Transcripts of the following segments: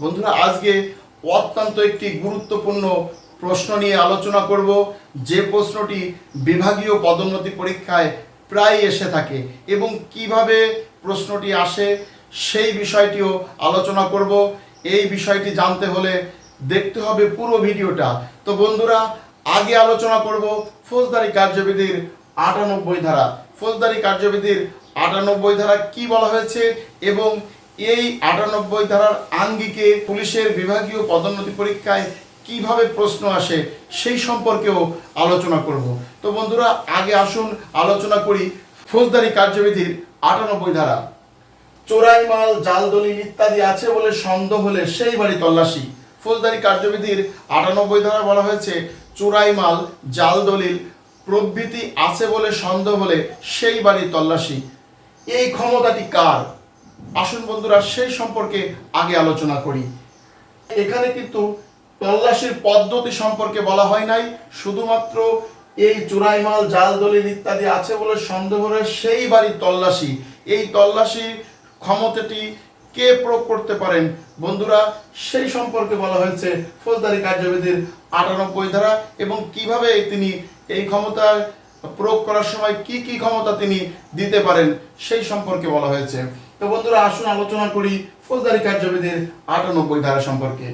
বন্ধুরা, আজকে অত্যন্ত একটি গুরুত্বপূর্ণ প্রশ্ন নিয়ে আলোচনা করব। যে প্রশ্নটি বিভাগীয় পদোন্নতি পরীক্ষায় প্রায় এসে থাকে এবং কীভাবে প্রশ্নটি আসে সেই বিষয়টিও আলোচনা করব। এই বিষয়টি জানতে হলে দেখতে হবে পুরো ভিডিওটা। তো বন্ধুরা, আগে আলোচনা করব ফৌজদারি কার্যবিধির আটানব্বই ধারা। ফৌজদারি কার্যবিধির আটানব্বই ধারা কি বলা হয়েছে এবং এই আটানব্বই ধারার আঙ্গিকে পুলিশের বিভাগীয় পদোন্নতি পরীক্ষায় কীভাবে প্রশ্ন আসে সেই সম্পর্কেও আলোচনা করব। তো বন্ধুরা, আগে আসুন, আলোচনা করি ফৌজদারি কার্যবিধির আটানব্বই ধারা। চোরাই মাল, জাল, দলিল ইত্যাদি আছে বলে সন্দেহ হলে সেই বাড়ি তল্লাশি। ফৌজদারি কার্যবিধির আটানব্বই ধারা বলা হয়েছে, চোরাই মাল, জাল, দলিল প্রভৃতি আছে বলে সন্দেহ হলে সেই বাড়ি তল্লাশি। এই ক্ষমতাটি কার? আসুন বন্ধুরা, সেই সম্পর্কে আগে আলোচনা করি। এখানে কিন্তু তল্লাশির পদ্ধতি সম্পর্কে বলা হয় নাই, শুধুমাত্র এই চোরাই মাল, জাল, দলিল ইত্যাদি আছে বলে সন্দেহ সেই বাড়ির তল্লাশি। এই তল্লাশি ক্ষমতাটি কে প্রয়োগ করতে পারেন? বন্ধুরা, সেই সম্পর্কে বলা হয়েছে ফৌজদারি কার্যবিধির আটানব্বই ধারা এবং কীভাবে তিনি এই ক্ষমতা প্রয়োগ করার সময় কি কি ক্ষমতা তিনি দিতে পারেন, সেই সম্পর্কে বলা হয়েছে। তো বন্ধুরা, আসুন আলোচনা করি ফৌজদারি কার্যবিধির আটানব্বই ধারা সম্পর্কে।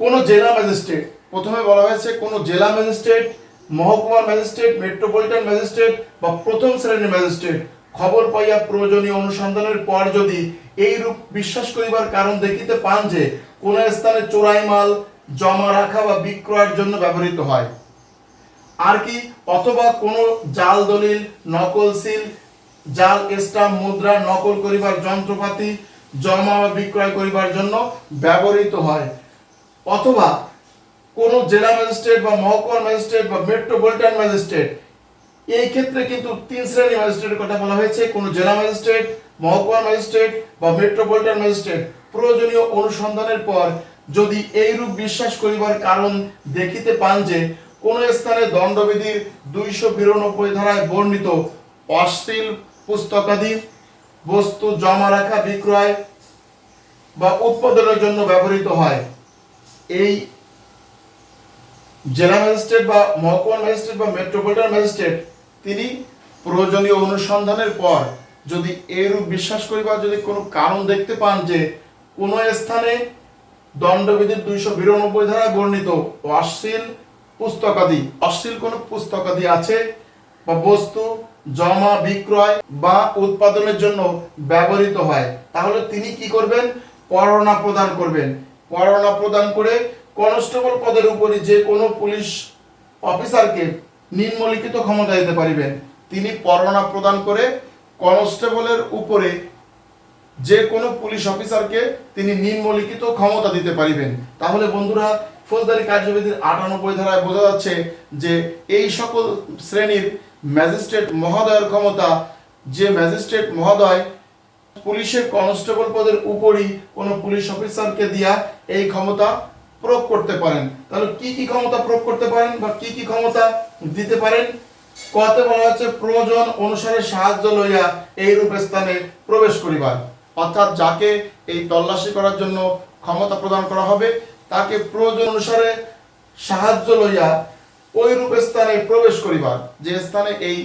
কোন জেলা ম্যাজিস্ট্রেট, প্রথমে বলা হয়েছে কোন জেলা ম্যাজিস্ট্রেট মহকুমা ম্যাজিস্ট্রেট, মেট্রোপলিটন ম্যাজিস্ট্রেট বা প্রথম শ্রেণির ম্যাজিস্ট্রেট, খবর পাইয়া প্রয়োজনীয় অনুসন্ধানের পর যদি এই রূপ বিশ্বাস করিবার কারণ দেখিতে পান যে, কোন স্থানে চোরাই মাল জমা রাখা বা বিক্রয়ের জন্য ব্যবহৃত হয়। আর কি, অথবা কোনো জাল দলিল, নকল সিল জাল, স্টাম্প, মুদ্রা নকল করিবার যন্ত্রপাতি, জমা বা বিক্রয় করিবার জন্য ব্যবহৃত হয়। অথবা কোন জেলা ম্যাজিস্ট্রেট বা মহকুমা ম্যাজিস্ট্রেট বা মেট্রোপলিটন ম্যাজিস্ট্রেট, এই ক্ষেত্রে কিন্তু তিন শ্রেণি ম্যাজিস্ট্রেটের কথা বলা হয়েছে। কোনো জেলা ম্যাজিস্ট্রেট মহকুমা ম্যাজিস্ট্রেট বা মেট্রোপলিটন ম্যাজিস্ট্রেট প্রয়োজনীয় অনুসন্ধানের পর যদি এইরূপ বিশ্বাস করিবার কারণ দেখিতে পান যে কোন স্থানে দণ্ডবিধির দুইশো বিরানব্বই ধারায় বর্ণিত অশ্লীল পুস্তকাদি, বস্তু জমা রাখা বিক্রয় বা উৎপাদনের জন্য ব্যবহৃত হয়। এই জেলা ম্যাজিস্ট্রেট বা মহকুমা ম্যাজিস্ট্রেট বা মেট্রোপলিটন ম্যাজিস্ট্রেট, তিনি প্রয়োজনীয় অনুসন্ধানের পর যদি এরূপ বিশ্বাস করিবার যদি কোনো কারণ দেখতে পান যে কোনো স্থানে দণ্ডবিধির দুইশো বিরানব্বই ধারায় বর্ণিত অশ্লীল পুস্তকাদি, অশ্লীল কোনো পুস্তকাদি আছে বা বস্তু, জমা, বিক্রয় বা উৎপাদনের জন্য ব্যবহৃত হয়। তাহলে তিনি কি করবেন? পরোয়ানা প্রদান করবেন। পরোয়ানা প্রদান করে কনস্টেবল পদের উপরে যে কোনো পুলিশ অফিসারকে নিম্নলিখিত ক্ষমতা দিতে পারিবেন। তিনি পরোয়ানা প্রদান করে কনস্টেবলের উপরে যে কোনো পুলিশ অফিসারকে তিনি নিম্নলিখিত ক্ষমতা দিতে পারিবেন। তাহলে বন্ধুরা, ফৌজদারি কার্যবিধির আটানব্বই ধারায় বোঝা যাচ্ছে যে এই সকল শ্রেণির ম্যাজিস্ট্রেট মহোদয়ের ক্ষমতা, যে ম্যাজিস্ট্রেট মহোদয় পুলিশের কনস্টেবল পদের উপরই কোনো পুলিশ অফিসারকে দিয়া এই ক্ষমতা প্রয়োগ করতে পারেন। তাহলে কি কি ক্ষমতা প্রয়োগ করতে পারেন বা কি কি ক্ষমতা দিতে পারেন? কতে বলা হচ্ছে, প্রয়োজন অনুসারে সাহায্য লইয়া এই রূপ স্থানে প্রবেশ করিবার। অর্থাৎ যাকে এই তল্লাশি করার জন্য ক্ষমতা প্রদান করা হবে, তাকে প্রয়োজন অনুসারে সাহায্য লইয়া ওই রূপ স্থানে প্রবেশ করিবার। যে স্থানে এই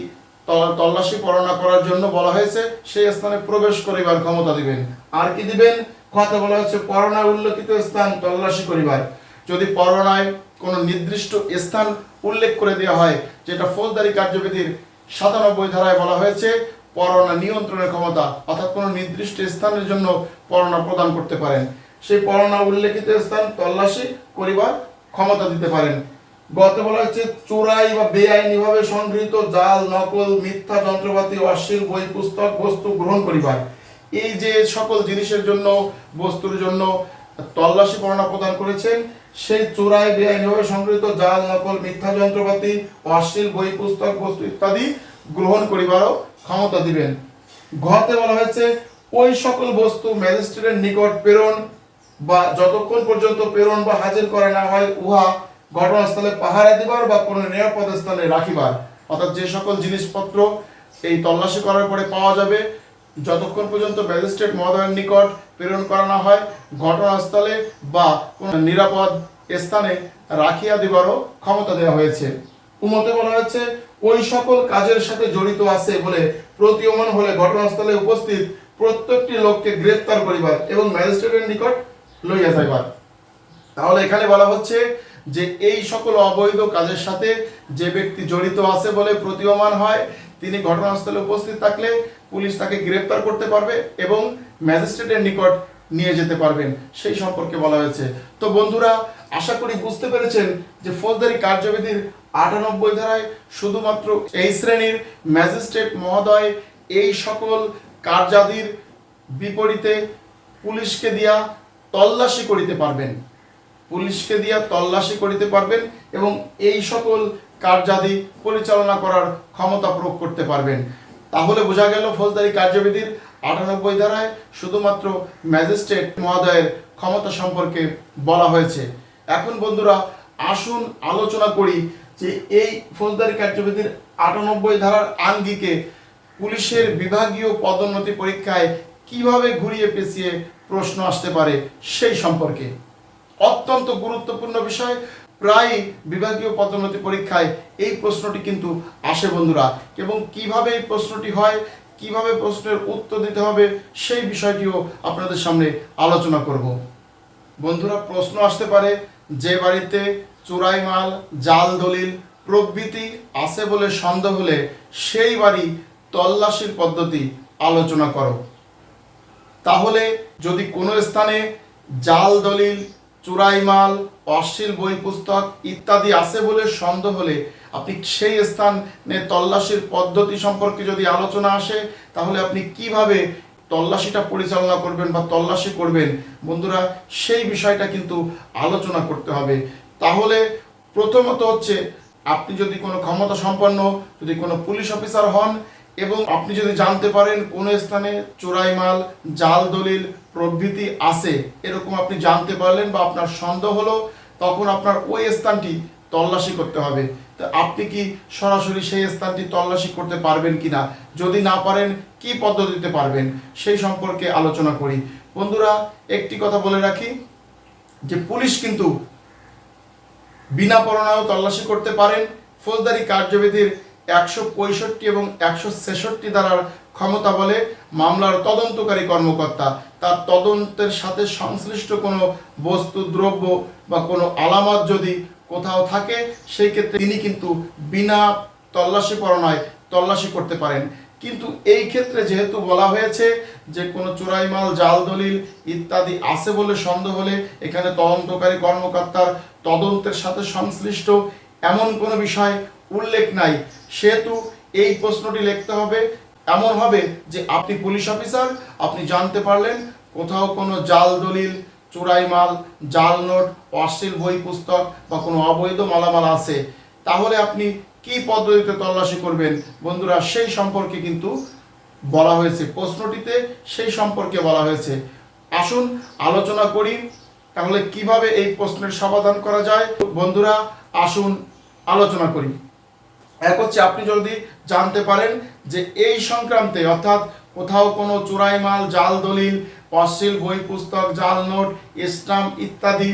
তল্লাশি পরণা করার জন্য বলা হয়েছে, সেই স্থানে প্রবেশ করিবার ক্ষমতা দিবেন। আর কি দিবেন? কথা বলা হচ্ছে পরণায় উল্লেখিত স্থান তল্লাশি করিবার। যদি পরণায় কোনো নির্দিষ্ট স্থান উল্লেখ করে দেওয়া হয়, যেটা ফৌজদারি কার্যবিধির সাতানব্বই ধারায় বলা হয়েছে পরণা নিয়ন্ত্রণের ক্ষমতা, অর্থাৎ কোনো নির্দিষ্ট স্থানের জন্য পরণা প্রদান করতে পারেন। সেই পরণা উল্লেখিত স্থান তল্লাশি করিবার ক্ষমতা দিতে পারেন। গত বলা হচ্ছে চোরাই বা বেআইনি ভাবে সংগৃহীত জাল, নকল, মিথ্যা, যন্ত্রপাতি, অশ্লীল বই, পুস্তক, বস্তু গ্রহণ করিবার। এই যে সকল জিনিসের জন্য, বস্তুর জন্য তল্লাশি পরণা প্রদান করেছেন, সেই চোরাই, বেআইনিভাবে সংগৃহীত জাল, নকল, মিথ্যা, যন্ত্রপাতি, অশ্লীল বই, পুস্তক, বস্তু ইত্যাদি গ্রহণ করিবারও ক্ষমতা দিবেন। ঘতে বলা হয়েছে, ওই সকল বস্তু ম্যাজিস্ট্রেটের নিকট প্রেরণ বা যতক্ষণ পর্যন্ত প্রেরণ বা হাজির করা না হয়, উহা ঘটনাস্থলে পাহারা দিবার বা কোনো নিরাপদ স্থানে রাখিবার। অর্থাৎ যে সকল জিনিসপত্র এই তল্লাশি করার পরে পাওয়া যাবে, যতক্ষণ পর্যন্ত ম্যাজিস্ট্রেট মহোদয়ের নিকট প্রেরণ করা না হয়, ঘটনাস্থলে বা কোনো নিরাপদ স্থানে রাখিয়া দিবারও ক্ষমতা দেওয়া হয়েছে। উমতে বলা হয়েছে, ওই সকল কাজের সাথে জড়িত আছে বলে প্রতীয়মান হলে ঘটনাস্থলে উপস্থিত প্রত্যেকটি লোককে গ্রেপ্তার করিবার এবং ম্যাজিস্ট্রেটের নিকট লইয়া যাইবার। তাহলে এখানে বলা হচ্ছে যে এই সকল অবৈধ কাজের সাথে যে ব্যক্তি জড়িত আছে বলে প্রতীয়মান হয়, তিনি ঘটনাস্থলে উপস্থিত থাকলে পুলিশ তাকে গ্রেপ্তার করতে পারবে এবং ম্যাজিস্ট্রেটের নিকট নিয়ে যেতে পারবেন। সেই সম্পর্কে বলা হয়েছে। তো বন্ধুরা, আশা করি বুঝতে পেরেছেন যে ফৌজদারি কার্যবিধির আটানব্বই ধারায় শুধুমাত্র এই শ্রেণির ম্যাজিস্ট্রেট মহোদয় এই সকল কার্যাদির বিপরীতে পুলিশকে দিয়া তল্লাশি করিতে পারবেন। পুলিশকে দিয়া তল্লাশি করিতে পারবেন এবং এই সকল কার্যাদি পরিচালনা করার ক্ষমতা প্রয়োগ করতে পারবেন। তাহলে বোঝা গেল ফৌজদারি কার্যবিধির আটানব্বই ধারায় শুধুমাত্র ম্যাজিস্ট্রেট মহোদয়ের ক্ষমতা সম্পর্কে বলা হয়েছে। এখন বন্ধুরা, আসুন আলোচনা করি যে এই ফৌজদারি কার্যবিধির আটানব্বই ধারার আঙ্গিকে পুলিশের বিভাগীয় পদোন্নতি পরীক্ষায় কীভাবে ঘুরিয়ে পেঁচিয়ে প্রশ্ন আসতে পারে সেই সম্পর্কে। অত্যন্ত গুরুত্বপূর্ণ বিষয়। প্রায় বিভাগীয় পদোন্নতি পরীক্ষায় এই প্রশ্নটি কিন্তু আসে বন্ধুরা। এবং কীভাবে এই প্রশ্নটি হয়, কীভাবে প্রশ্নের উত্তর দিতে হবে, সেই বিষয়টিও আপনাদের সামনে আলোচনা করব। বন্ধুরা, প্রশ্ন আসতে পারে, যে বাড়িতে চোরাই মাল, জাল দলিল প্রভৃতি আছে বলে সন্দেহ হলে সেই বাড়ি তল্লাশির পদ্ধতি আলোচনা করো। তাহলে যদি কোনো স্থানে জাল দলিল চুরাই মাল, অশ্লীল বই পুস্তক ইত্যাদি আছে বলে সন্দেহ হলে আপনি সেই স্থানে তল্লাশির পদ্ধতি সম্পর্কে যদি আলোচনা আসে, তাহলে আপনি কীভাবে তল্লাশিটা পরিচালনা করবেন বা তল্লাশি করবেন? বন্ধুরা, সেই বিষয়টা কিন্তু আলোচনা করতে হবে। তাহলে প্রথমত হচ্ছে, আপনি যদি কোনো ক্ষমতা সম্পন্ন, যদি কোনো পুলিশ অফিসার হন এবং আপনি যদি জানতে পারেন কোন স্থানে চোরাই মাল, জাল, দলিল প্রভৃতি আছে, এরকম আপনি জানতে পারলেন বা আপনার সন্দেহ হলো, তখন আপনার ওই স্থানটি তল্লাশি করতে হবে। তো আপনি কি সরাসরি সেই স্থানটি তল্লাশি করতে পারবেন কিনা? যদি না পারেন, কি পদ্ধতিতে পারবেন? সেই সম্পর্কে আলোচনা করি। বন্ধুরা, একটি কথা বলে রাখি যে পুলিশ কিন্তু বিনা পরোনায়ও তল্লাশি করতে পারেন। ফৌজদারি কার্যবিধির একশো পঁয়ষট্টি এবং একশো ছেষট্টি ধারার ক্ষমতা বলে মামলার তদন্তকারী কর্মকর্তা, তার তদন্তের সাথে সংশ্লিষ্ট কোনো বস্তু, দ্রব্য বা কোনো আলামত যদি কোথাও থাকে, সেই ক্ষেত্রে তিনি কিন্তু বিনা তল্লাশি পরোনায় তল্লাশি করতে পারেন। কিন্তু এই ক্ষেত্রে যেহেতু বলা হয়েছে যে কোনো চোরাই মাল জাল দলিল ইত্যাদি আছে বলে সন্দেহ হলে এখানে তদন্তকারী কর্মকর্তার তদন্তের সাথে সংশ্লিষ্ট এমন কোনো বিষয় উল্লেখ নাই। সেহেতু এই প্রশ্নটি লিখতে হবে এমন হবে যে আপনি পুলিশ অফিসার, আপনি জানতে পারলেন কোথাও কোনো জাল দলিল, চোরাই মাল, জাল নোট, অশ্লীল বই পুস্তক বা কোনো অবৈধ মালামাল আছে। তাহলে আপনি কি পদ্ধতিতে তল্লাশি করবেন? বন্ধুরা, সেই সম্পর্কে কিন্তু বলা হয়েছে। প্রশ্নটিতে সেই সম্পর্কে বলা হয়েছে। আসুন আলোচনা করি, তাহলে কীভাবে এই প্রশ্নের সমাধান করা যায়? বন্ধুরা, আসুন আলোচনা করি। এক হচ্ছে আপনি যদি জানতে পারেন যে এই সংক্রান্তে, অর্থাৎ কোথাও কোনো চোরাই মাল জাল দলিল, অশ্লীল বই পুস্তক, জাল নোট, স্টাম্প ইত্যাদি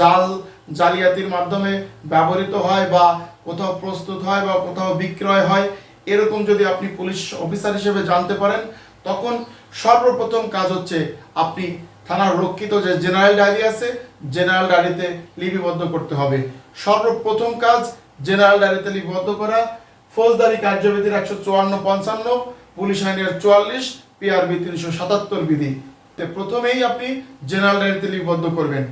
জাল জালিয়াতির মাধ্যমে ব্যবহৃত হয় বা কোথাও প্রস্তুত হয় বা কোথাও বিক্রয় হয়, এরকম যদি আপনি পুলিশ অফিসার হিসেবে জানতে পারেন, তখন সর্বপ্রথম কাজ হচ্ছে আপনি থানার রক্ষিত যে জেনারেল ডায়েরি আছে, জেনারেল ডায়েরিতে লিপিবদ্ধ করতে হবে। সর্বপ্রথম কাজ জেনারেল ডায়েরিতে লিপিবদ্ধ করা। ফৌজদারি কার্যবিধির একশো চুয়ান্ন পঞ্চান্ন, পুলিশ আইনের চুয়াল্লিশ পিআরবি তিনশো সাতাত্তর বিধি। প্রথমেই আপনি জেনারেল ডায়েরিতে লিপিবদ্ধ করবেন।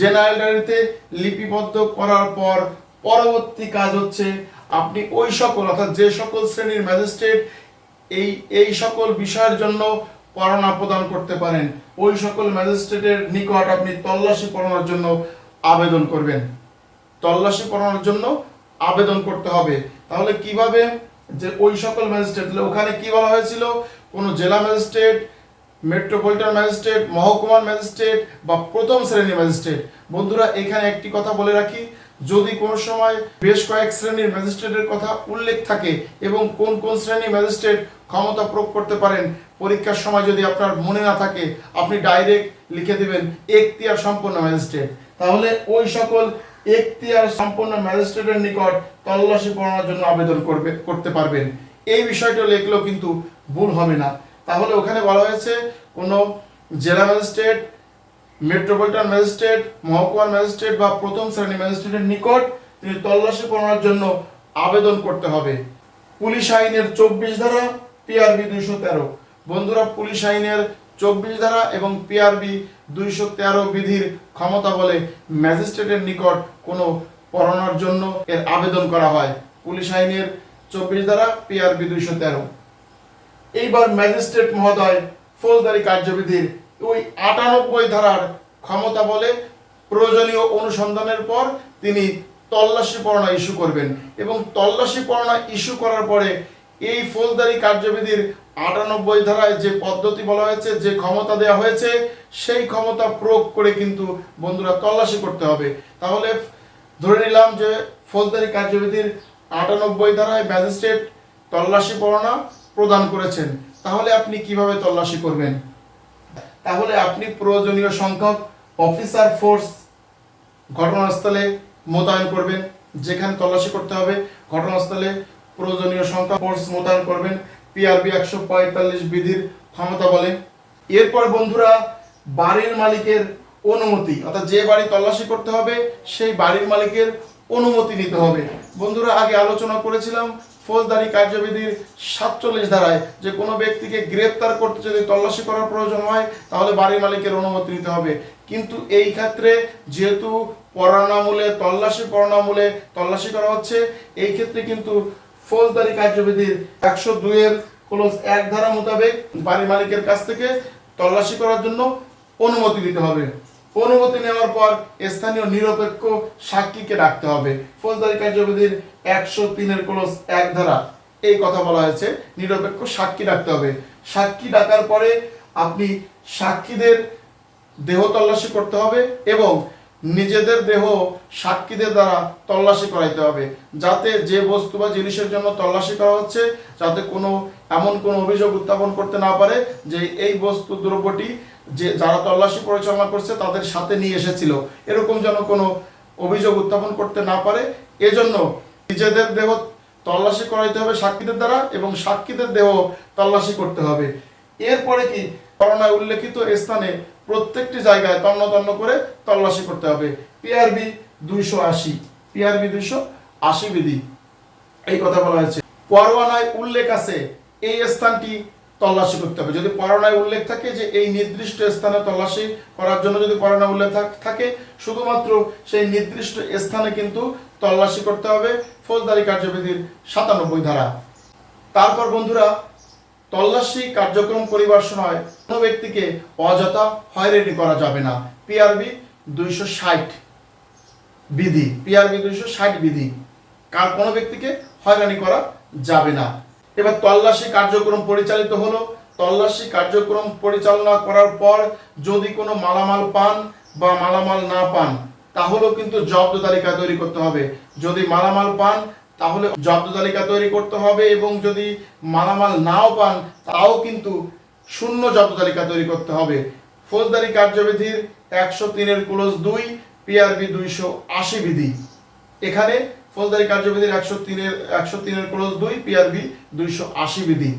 জেনারেল ডায়েরিতে লিপিবদ্ধ করার পর পরবর্তী কাজ হচ্ছে আপনি ওই সকল, অর্থাৎ যে সকল শ্রেণির ম্যাজিস্ট্রেট এই এই সকল বিষয়ের জন্য পরোনা প্রদান করতে পারেন, ওই সকল ম্যাজিস্ট্রেটের নিকট আপনি তল্লাশি পরোনার জন্য আবেদন করবেন। তল্লাশি পরোনার জন্য আবেদন করতে হবে। তাহলে কীভাবে যে ওই সকল ম্যাজিস্ট্রেট ওখানে কি বলা হয়েছিল? কোনো জেলা ম্যাজিস্ট্রেট, মেট্রোপলিটন ম্যাজিস্ট্রেট, মহকুমার ম্যাজিস্ট্রেট বা প্রথম শ্রেণির ম্যাজিস্ট্রেট? বন্ধুরা, এখানে একটি কথা বলে রাখি, যদি কোনো সময় বেশ কয়েক শ্রেণির ম্যাজিস্ট্রেটের কথা উল্লেখ থাকে এবং কোন কোন শ্রেণির ম্যাজিস্ট্রেট ক্ষমতা প্রয়োগ করতে পারেন, পরীক্ষার সময় যদি আপনার মনে না থাকে, আপনি ডাইরেক্ট লিখে দিবেন, এখতিয়ার সম্পন্ন ম্যাজিস্ট্রেট। তাহলে ওই সকল এখতিয়ার সম্পন্ন ম্যাজিস্ট্রেটের নিকট তল্লাশি পড়ানোর জন্য আবেদন করবে, করতে পারবেন। এই বিষয়টা লিখলেও কিন্তু ভুল হবে না। তাহলে ওখানে বলা হয়েছে, কোনো জেলা ম্যাজিস্ট্রেট, মেট্রোপলিটন ম্যাজিস্ট্রেট, মহকুমার ম্যাজিস্ট্রেট বা প্রথম শ্রেণি ম্যাজিস্ট্রেটের নিকট তিনি তল্লাশি পড়ানোর জন্য আবেদন করতে হবে। পুলিশ আইনের চব্বিশ ধারা, পিআরবি দুইশো তেরো। বন্ধুরা, পুলিশ আইনের চব্বিশ ধারা এবং পিআরবি দুইশো তেরো বিধির ক্ষমতা বলে ম্যাজিস্ট্রেটের নিকট কোনো পড়ানোর জন্য এর আবেদন করা হয়। পুলিশ আইনের চব্বিশ ধারা পিআরবি দুইশো তেরো। এইবার ম্যাজিস্ট্রেট মহোদয় ফৌজদারি কার্যবিধির ওই আটানব্বই ধারার ক্ষমতা বলে প্রয়োজনীয় অনুসন্ধানের পর তিনি তল্লাশি পরোয়ানা ইস্যু করবেন এবং তল্লাশি পরোয়ানা ইস্যু করার পরে এই ফৌজদারি কার্যবিধির আটানব্বই ধারায় যে পদ্ধতি বলা হয়েছে, যে ক্ষমতা দেওয়া হয়েছে, সেই ক্ষমতা প্রয়োগ করে কিন্তু বন্ধুরা তল্লাশি করতে হবে। তাহলে ধরে নিলাম যে ফৌজদারি কার্যবিধির আটানব্বই ধারায় ম্যাজিস্ট্রেট তল্লাশি পরোয়ানা প্রদান করেছেন। তাহলে আপনি কীভাবে তল্লাশি করবেন? তাহলে আপনি প্রয়োজনীয় সংখ্যক অফিসার ফোর্স ঘটনাস্থলে মোতায়েন করবেন, যেখানে তল্লাশি করতে হবে। ঘটনাস্থলে প্রয়োজনীয় সংখ্যা ফোর্স মোতায়েন করবেন। পিআরবি একশো পঁয়তাল্লিশ বিধির ক্ষমতা বলে। এরপর বন্ধুরা, বাড়ির মালিকের অনুমতি, অর্থাৎ যে বাড়ি তল্লাশি করতে হবে, সেই বাড়ির মালিকের অনুমতি নিতে হবে। বন্ধুরা, আগে আলোচনা করেছিলাম, ফৌজদারি কার্যবিধির সাতচল্লিশ ধারায় যে কোনো ব্যক্তিকে গ্রেপ্তার করতে যদি তল্লাশি করার প্রয়োজন হয়, তাহলে বাড়ির মালিকের অনুমতি নিতে হবে। কিন্তু এই ক্ষেত্রে যেহেতু পরানামূলে, তল্লাশি পরানামূলে তল্লাশি করা হচ্ছে, এই ক্ষেত্রে কিন্তু ফৌজদারি কার্যবিধির একশো দুইয়ের ক্লোজ এক ধারা মোতাবেক বাড়ির মালিকের কাছ থেকে তল্লাশি করার জন্য অনুমতি দিতে হবে। অনুমতি নেওয়ার পর স্থানীয় নিরপেক্ষ সাক্ষীকে ডাকতে হবে। ফৌজদারি কার্যবিধির একশো তিনের ক্লোজ এক ধারা। এই কথা বলা হয়েছে, নিরপেক্ষ সাক্ষী ডাকতে হবে। সাক্ষী ডাকার পরে আপনি সাক্ষীদের দেহ তল্লাশি করতে হবে এবং নিজেদের দেহ সাক্ষীদের দ্বারা তল্লাশি করাইতে হবে, যাতে যে বস্তু বা জিনিসের জন্য তল্লাশি করা হচ্ছে, যাতে কোনো, এমন কোনো অভিযোগ উত্থাপন করতে না পারে যে এই বস্তু দ্রব্যটি যে, যারা তল্লাশি পরিচালনা করছে তাদের সাথে নিয়ে এসেছিল। এরকম যেন কোনো অভিযোগ উত্থাপন করতে না পারে, এজন্য নিজেদের দেহ তল্লাশি করাইতে হবে সাক্ষীদের দ্বারা এবং সাক্ষীদের দেহ তল্লাশি করতে হবে। এরপরে কি? করোনায় উল্লেখিত স্থানে প্রত্যেকটি জায়গায় তন্ন তন্ন করে তল্লাশি করতে হবে। পিআরবি দুইশো আশি পিআরবি দুইশো আশি বিধি। এই কথা বলা হয়েছে। পরোয়ানায় উল্লেখ আছে, এই স্থানটি তল্লাশি করতে হবে। যদি পরোয়ানায় উল্লেখ থাকে যে এই নির্দিষ্ট স্থানে তল্লাশি করার জন্য যদি পরোয়ানায় উল্লেখ থাকে, শুধুমাত্র সেই নির্দিষ্ট স্থানে কিন্তু তল্লাশি করতে হবে। ফৌজদারি কার্যবিধির সাতানব্বই ধারা। তারপর বন্ধুরা তল্লাশি কার্যক্রম সময় কোনো ব্যক্তিকে অযথা হয়রানি করা যাবে না। পিআরবি দুইশো ষাট বিধি। পিআরবি দুইশো ষাট বিধি। কার কোনো ব্যক্তিকে হয়রানি করা যাবে না। এবার তল্লাশি কার্যক্রম পরিচালিত হলো। তল্লাশি কার্যক্রম পরিচালনা করার পর যদি কোনো মালামাল পান বা মালামাল না পান, তাহলেও কিন্তু জব্দ তালিকা তৈরি করতে হবে। যদি মালামাল পান তাহলে জব্দ তালিকা তৈরি করতে হবে এবং যদি মালামাল নাও পান, তাও কিন্তু শূন্য জব্দ তালিকা তৈরি করতে হবে। ফৌজদারি কার্যবিধির একশো তিনের ক্লোজ দুই, পিআরবি দুইশো আশি বিধি। এখানে ফৌজদারি কার্যবিধির একশো তিনের একশো তিনের ক্লোজ দুই, পিআরবি দুইশো আশি বিধি।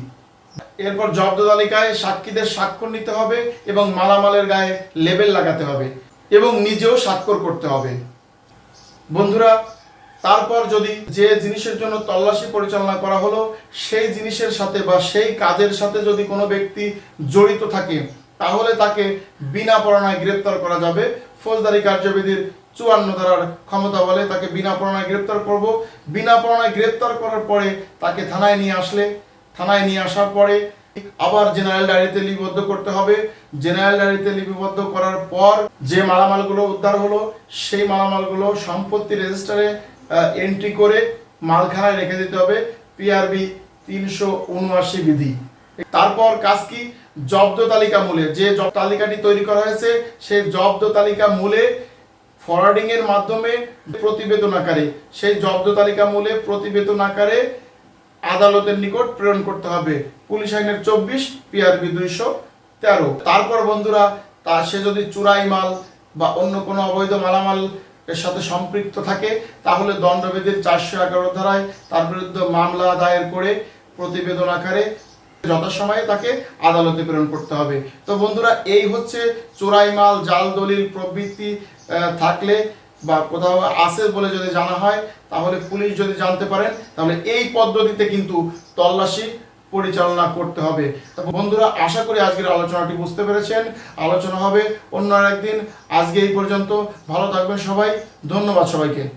এরপর জব্দ তালিকায় সাক্ষীদের স্বাক্ষর নিতে হবে এবং মালামালের গায়ে লেবেল লাগাতে হবে এবং নিজেও স্বাক্ষর করতে হবে। বন্ধুরা তারপর যদি যে জিনিসের জন্য তল্লাশি পরিচালনা করা হলো, সেই জিনিসের সাথে বা সেই কাজের সাথে যদি কোনো ব্যক্তি জড়িত থাকে, তাহলে তাকে বিনা পরোয়ানায় গ্রেপ্তার করা যাবে। ফৌজদারি কার্যবিধির চুয়ান্ন ধারার ক্ষমতা বলে তাকে বিনা পরোয়ানায় গ্রেপ্তার করব। বিনা পরোয়ানায় গ্রেপ্তার করার পরে তাকে থানায় নিয়ে আসলে। থানায় নিয়ে আসার পরে আবার জেনারেল ডায়েরিতে লিপিবদ্ধ করতে হবে। জেনারেল ডায়েরিতে লিপিবদ্ধ করার পর যে মালামালগুলো উদ্ধার হলো, সেই মালামালগুলো সম্পত্তি রেজিস্টারে এন্ট্রি করে মালখানায় রেখে দিতে হবে পিআরবি তিনশো উনআশি বিধি। তারপর কাজ কি? জব্দ তালিকা মূলে। যে জব তালিকাটি তৈরি করা হয়েছে সেই জব্দ তালিকা মূলে ফরওয়ার্ডিং এর মাধ্যমে প্রতিবেদন আকারে, সেই জব্দ তালিকা মূলে প্রতিবেদন আকারে আদালতের নিকট প্রেরণ করতে হবে। পুলিশ আইনের চব্বিশ পিআরবি দুইশো তেরো। তারপর বন্ধুরা, তা সে যদি চুরাই মাল বা অন্য কোনো অবৈধ মালামাল এর সাথে সম্পৃক্ত থাকে তাহলে দণ্ডবিধির চারশো এগারো ধারায় তার বিরুদ্ধে মামলা দায়ের করে প্রতিবেদন আকারে যথাসময়ে তাকে আদালতে প্রেরণ করতে হবে। তো বন্ধুরা এই হচ্ছে চোরাই মাল জাল দলিল প্রভৃতি আহ, থাকলে বা কোথাও আছে বলে যদি জানা হয় তাহলে পুলিশ যদি জানতে পারেন তাহলে এই পদ্ধতিতে কিন্তু তল্লাশি পরিচালনা করতে হবে। বন্ধুরা, আশা করি আজকের আলোচনাটি বুঝতে পেরেছেন। আলোচনা হবে অন্য একদিন আজকে এই পর্যন্ত। ভালো থাকবেন সবাই। ধন্যবাদ সবাইকে।